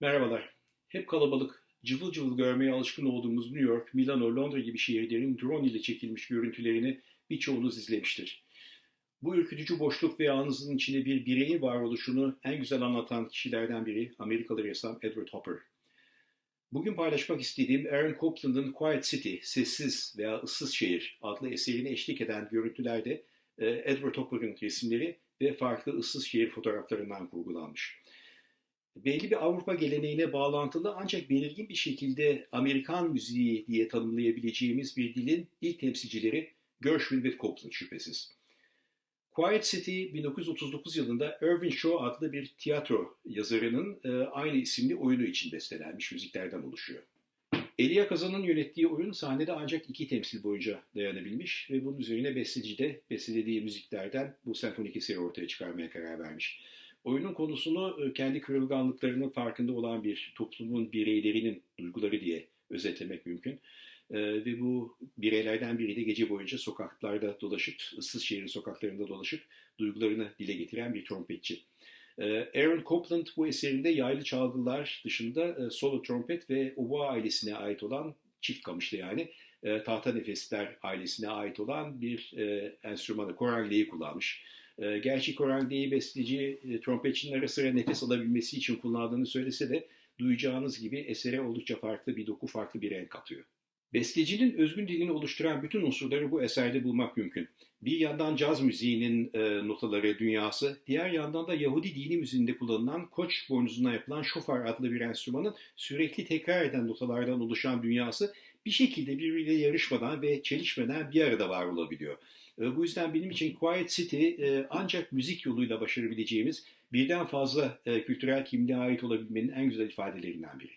Merhabalar. Hep kalabalık, cıvıl cıvıl görmeye alışkın olduğumuz New York, Milano, Londra gibi şehirlerin drone ile çekilmiş görüntülerini birçoğunuz izlemiştir. Bu ürkütücü boşluk ve yalnızlığın içinde bir bireyin varoluşunu en güzel anlatan kişilerden biri Amerikalı ressam Edward Hopper. Bugün paylaşmak istediğim Aaron Copland'ın Quiet City, Sessiz veya Issız Şehir adlı eserine eşlik eden görüntülerde e, Edward Hopper'ın resimleri ve farklı ıssız şehir fotoğraflarından kurgulanmış belli bir Avrupa geleneğine bağlantılı ancak belirgin bir şekilde Amerikan müziği diye tanımlayabileceğimiz bir dilin ilk temsilcileri Gershwin ve Copland şüphesiz. Quiet City 1939 yılında Irving Shaw adlı bir tiyatro yazarının e, aynı isimli oyunu için bestelenmiş müziklerden oluşuyor. Elia Kazan'ın yönettiği oyun sahnede ancak iki temsil boyunca dayanabilmiş ve bunun üzerine besteci de bestelediği müziklerden bu senfonik eseri ortaya çıkarmaya karar vermiş. Oyunun konusunu e, kendi kırılganlıklarının farkında olan bir toplumun bireylerinin duyguları diye özetlemek mümkün. Ee, ve bu bireylerden biri de gece boyunca sokaklarda dolaşıp, ıssız şehrin sokaklarında dolaşıp duygularını dile getiren bir trompetçi. Ee, Aaron Copland bu eserinde yaylı çalgılar dışında e, solo trompet ve oboe ailesine ait olan çift kamışlı yani e, tahta nefesler ailesine ait olan bir e, enstrümanı, korangleyi kullanmış. E, gerçi korangleyi besteci e, trompetçinin ara sıra nefes alabilmesi için kullandığını söylese de duyacağınız gibi esere oldukça farklı bir doku, farklı bir renk katıyor. Bestecinin özgün dilini oluşturan bütün unsurları bu eserde bulmak mümkün. Bir yandan caz müziğinin e, notaları, dünyası, diğer yandan da Yahudi dini müziğinde kullanılan koç boynuzuna yapılan şofar adlı bir enstrümanın sürekli tekrar eden notalardan oluşan dünyası bir şekilde birbiriyle yarışmadan ve çelişmeden bir arada var olabiliyor. E, bu yüzden benim için Quiet City e, ancak müzik yoluyla başarabileceğimiz birden fazla e, kültürel kimliğe ait olabilmenin en güzel ifadelerinden biri.